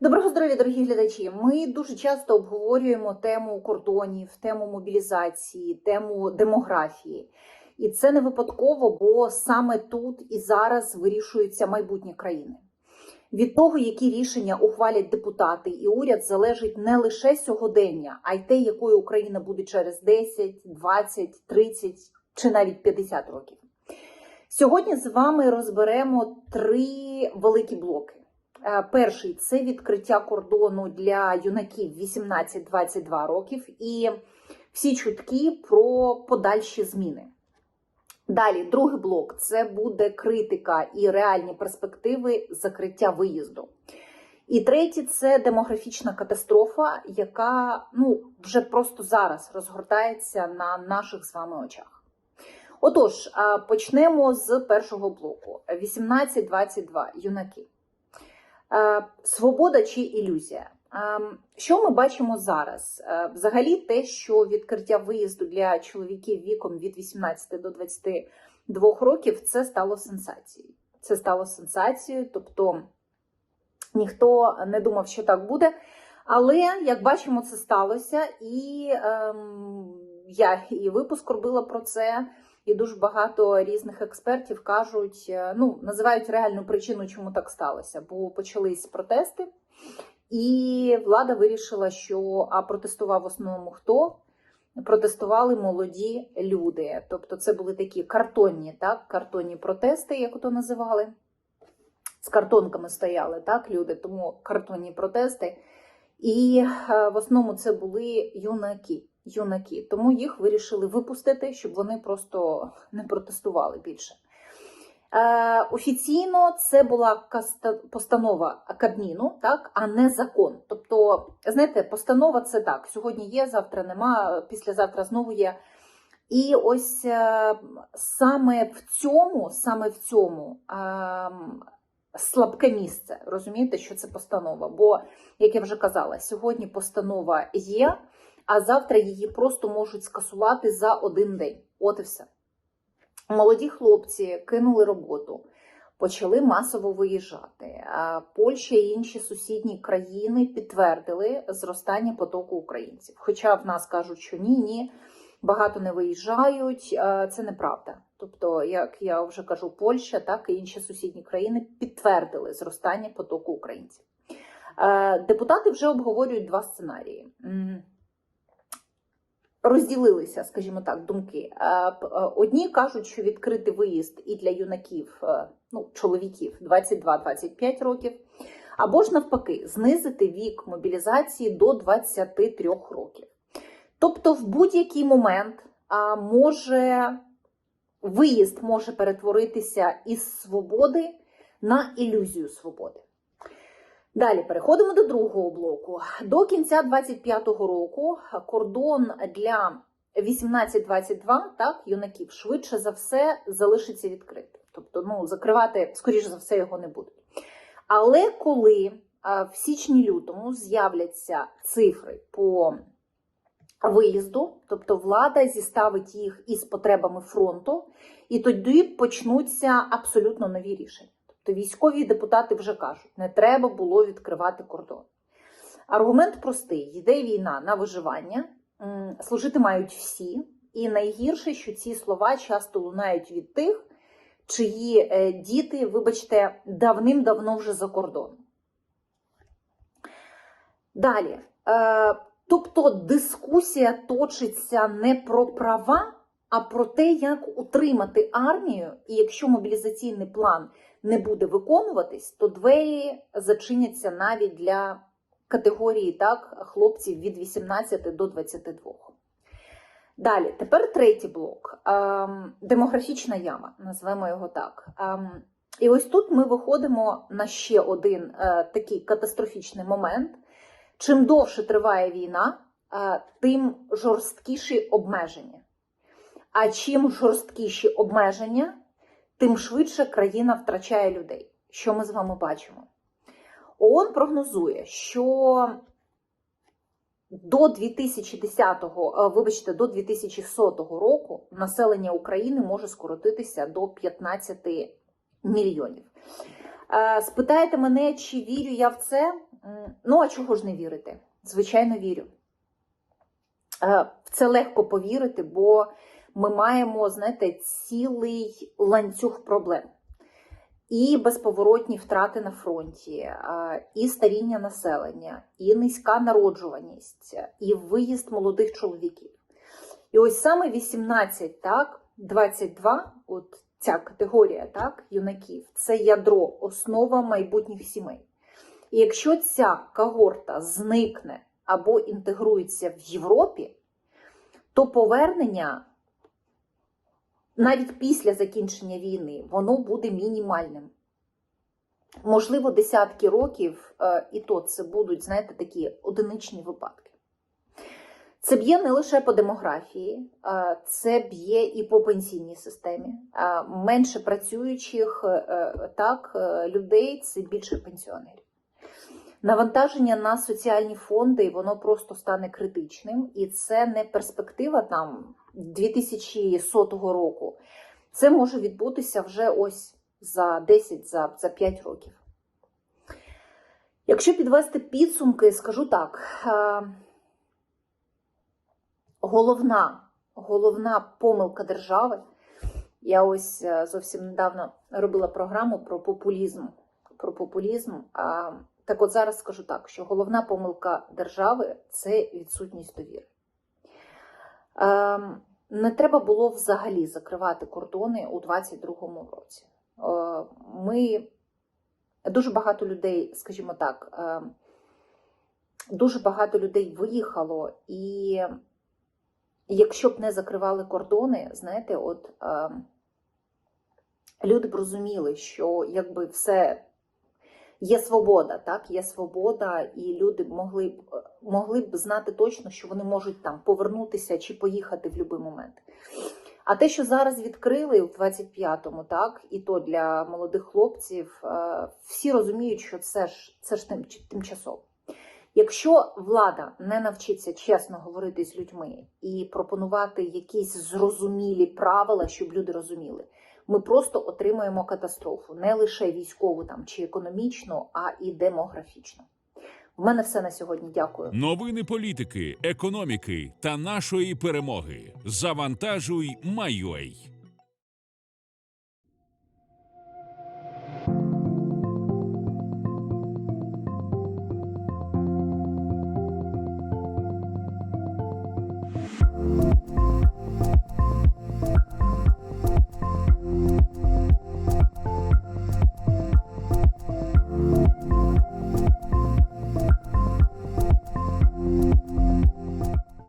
Доброго здоров'я, дорогі глядачі. Ми дуже часто обговорюємо тему кордонів, тему мобілізації, тему демографії. І це не випадково, бо саме тут і зараз вирішується майбутнє країни. Від того, які рішення ухвалять депутати і уряд, залежить не лише сьогодення, а й те, якою Україна буде через 10, 20, 30 чи навіть 50 років. Сьогодні з вами розберемо три великі блоки. Е, Перший це відкриття кордону для юнаків 18-22 років і всі чутки про подальші зміни. Далі, другий блок це буде критика і реальні перспективи закриття виїзду. І третє це демографічна катастрофа, яка ну, вже просто зараз розгортається на наших з вами очах. Отож, почнемо з першого блоку: 18-22 юнаки. Е, Свобода чи ілюзія? Е, Що ми бачимо зараз? Е, Взагалі, те, що відкриття виїзду для чоловіків віком від 18 до 22 років, це стало сенсацією. Це стало сенсацією, тобто ніхто не думав, що так буде. Але як бачимо, це сталося, і ем, я і випуск робила про це. І дуже багато різних експертів кажуть, е, ну називають реальну причину, чому так сталося. Бо почались протести, і влада вирішила, що а протестував в основному хто? Протестували молоді люди. Тобто, це були такі картонні, так, картонні протести, як то називали. З картонками стояли так, люди, тому картонні протести. І е, в основному це були юнаки. Юнаки. Тому їх вирішили випустити, щоб вони просто не протестували більше. Е, офіційно це була постанова Кабміну, так, а не закон. Тобто, знаєте, постанова це так: сьогодні є, завтра нема, післязавтра знову є. І ось е, саме в цьому, саме в цьому ем, слабке місце. Розумієте, що це постанова? Бо, як я вже казала, сьогодні постанова є, а завтра її просто можуть скасувати за один день. От і все. Молоді хлопці кинули роботу, почали масово виїжджати. Польща і інші сусідні країни підтвердили зростання потоку українців. Хоча в нас кажуть, що ні, ні, багато не виїжджають, це неправда. Тобто, як я вже кажу, Польща, так і інші сусідні країни підтвердили зростання потоку українців. Е, Депутати вже обговорюють два сценарії. Розділилися, скажімо так, думки. Е, е, Одні кажуть, що відкрити виїзд і для юнаків, е, ну, чоловіків 22-25 років, або ж навпаки, знизити вік мобілізації до 23 років. Тобто, в будь-який момент може виїзд може перетворитися із свободи на ілюзію свободи. Далі переходимо до другого блоку. До кінця 25-го року кордон для 18-22 так, юнаків швидше за все залишиться відкритим. Тобто, ну, закривати, скоріш за все, його не будуть. Але коли в січні-лютому з'являться цифри по виїзду, тобто влада зіставить їх із потребами фронту, і тоді почнуться абсолютно нові рішення. Тобто військові депутати вже кажуть, не треба було відкривати кордон. Аргумент простий: йде війна на виживання, служити мають всі, і найгірше, що ці слова часто лунають від тих, чиї е, діти, вибачте, давним-давно вже за кордоном. Далі. Е, Тобто дискусія точиться не про права, а про те, як утримати армію, і якщо мобілізаційний план не буде виконуватись, то двері зачиняться навіть для категорії так, хлопців від 18 до 22. Далі, тепер третій блок ем, демографічна яма, назвемо його так. Ем, і ось тут ми виходимо на ще один е, такий катастрофічний момент. Чим довше триває війна, е, тим жорсткіші обмеження. А чим жорсткіші обмеження, тим швидше країна втрачає людей. Що ми з вами бачимо? ООН прогнозує, що до 2010-го, е, вибачте, до 2100 року населення України може скоротитися до 15 мільйонів. Е, Спитаєте мене, чи вірю я в це? Ну, а чого ж не вірити? Звичайно, вірю. Е, В це легко повірити, бо ми маємо, знаєте, цілий ланцюг проблем. І безповоротні втрати на фронті, і старіння населення, і низька народжуваність, і виїзд молодих чоловіків. І ось саме 18, так, 22, от ця категорія так, юнаків, це ядро, основа майбутніх сімей. І якщо ця когорта зникне або інтегрується в Європі, то повернення навіть після закінчення війни воно буде мінімальним. Можливо, десятки років, е, і то це будуть, знаєте, такі одиничні випадки. Це б'є не лише по демографії, е, це б'є і по пенсійній системі. Е, Менше працюючих так, людей це більше пенсіонерів. Навантаження на соціальні фонди воно просто стане критичним, і це не перспектива там 2100 року. Це може відбутися вже ось за 10, за, за 5 років. Якщо підвести підсумки, скажу так. е, Головна, головна помилка держави. Я ось е, зовсім недавно робила програму про популізм. Про популізм. Так от зараз скажу так, що головна помилка держави це відсутність довіри. Ем, не треба було взагалі закривати кордони у 2022 році. Е, Ми дуже багато людей, скажімо так, е, дуже багато людей виїхало, і якщо б не закривали кордони, знаєте, от е, люди б розуміли, що якби все є свобода, так, є свобода, і люди могли б могли б знати точно, що вони можуть там повернутися чи поїхати в будь-який момент. А те, що зараз відкрили в 25-му, так, і то для молодих хлопців, е, всі розуміють, що це ж це ж тим, тимчасово. Якщо влада не навчиться чесно говорити з людьми і пропонувати якісь зрозумілі правила, щоб люди розуміли, ми просто отримаємо катастрофу не лише військову там чи економічну, а і демографічну. В мене все на сьогодні. Дякую. Новини політики, економіки та нашої перемоги. Завантажуй, Майой.